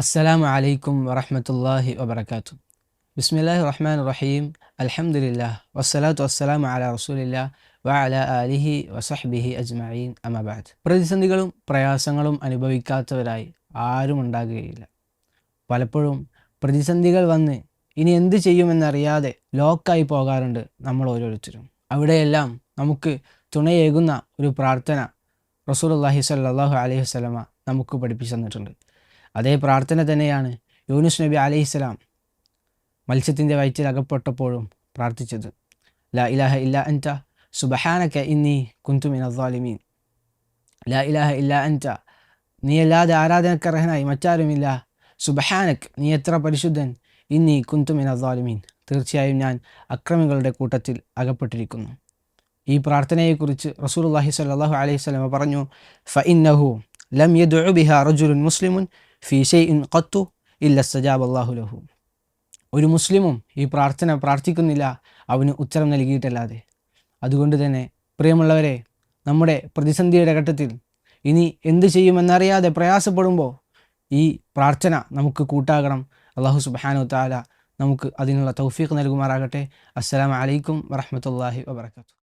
അസ്സലാമു അലൈക്കും വറഹ്മത്തുള്ളാഹി വബറകാതുഹു. ബിസ്മില്ലാഹി റഹ്മാൻ റഹീം അൽഹംദുലില്ലാഹ് വസ്സലാത്തു വസ്സലാമു അലാ റസൂലില്ലാ വഅല അലിഹി വസഹ്ബിഹി അജ്മഈൻ. അമബാദ് പ്രതിസന്ധികളും പ്രയാസങ്ങളും അനുഭവിക്കാത്തവരായി ആരും ഉണ്ടാകുകയില്ല. പലപ്പോഴും പ്രതിസന്ധികൾ വന്ന് ഇനി എന്ത് ചെയ്യുമെന്നറിയാതെ ലോക്കായി പോകാറുണ്ട് നമ്മൾ ഓരോരുത്തരും. അവിടെയെല്ലാം നമുക്ക് തുണയേകുന്ന ഒരു പ്രാർത്ഥന റസൂൽ അള്ളാഹി സ്വല്ലല്ലാഹു അലൈഹി വസ്ലമ നമുക്ക് പഠിപ്പിച്ചു തന്നിട്ടുണ്ട്. അതേ പ്രാർത്ഥന തന്നെയാണ് യൂനുസ് നബി അലൈഹിസ്സലാം മത്സ്യത്തിന്റെ വയറ്റിൽ അകപ്പെട്ടപ്പോഴും പ്രാർത്ഥിച്ചത്. ലാ ഇലാഹ ഇല്ല അൻത സുബഹാനക്ക ഇന്നി കുന്തു മിനദ്ദാലിമീൻ ലാ ഇലാഹ ഇല്ല അന്റ നീ അല്ലാതെ ആരാധനക്കർഹനായി മറ്റാരുമില്ല. സുബഹാനക് നീ എത്ര പരിശുദ്ധൻ ഇന്നി കുന്തു മിനദ്ദാലിമീൻ തീർച്ചയായും ഞാൻ അക്രമികളുടെ കൂട്ടത്തിൽ അകപ്പെട്ടിരിക്കുന്നു. ഈ പ്രാർത്ഥനയെക്കുറിച്ച് റസൂൽ അള്ളാഹി സ്വല്ലല്ലാഹു അലൈഹി സ്വലമ പറഞ്ഞു ഫ ഇന്നഹു ലം യദ് ബിഹാ റജുലുൻ മുസ്ലിമുൻ ഫി ഷൈഇൻ ഖത്തു ഇല്ല സജാബ് അള്ളാഹു ലഹു. ഒരു മുസ്ലിമും ഈ പ്രാർത്ഥന പ്രാർത്ഥിക്കുന്നില്ല അവന് ഉത്തരം നൽകിയിട്ടല്ലാതെ. അതുകൊണ്ട് തന്നെ പ്രിയമുള്ളവരെ നമ്മുടെ പ്രതിസന്ധിയുടെ ഘട്ടത്തിൽ ഇനി എന്ത് ചെയ്യുമെന്നറിയാതെ പ്രയാസപ്പെടുമ്പോൾ ഈ പ്രാർത്ഥന നമുക്ക് കൂട്ടാകണം. അള്ളാഹു സുബാനു താല നമുക്ക് അതിനുള്ള തൗഫീഖ് നൽകുമാറാകട്ടെ. അസ്സാം വലൈക്കും വറഹ്മത്തുള്ളാഹി വബറകാതുഹു.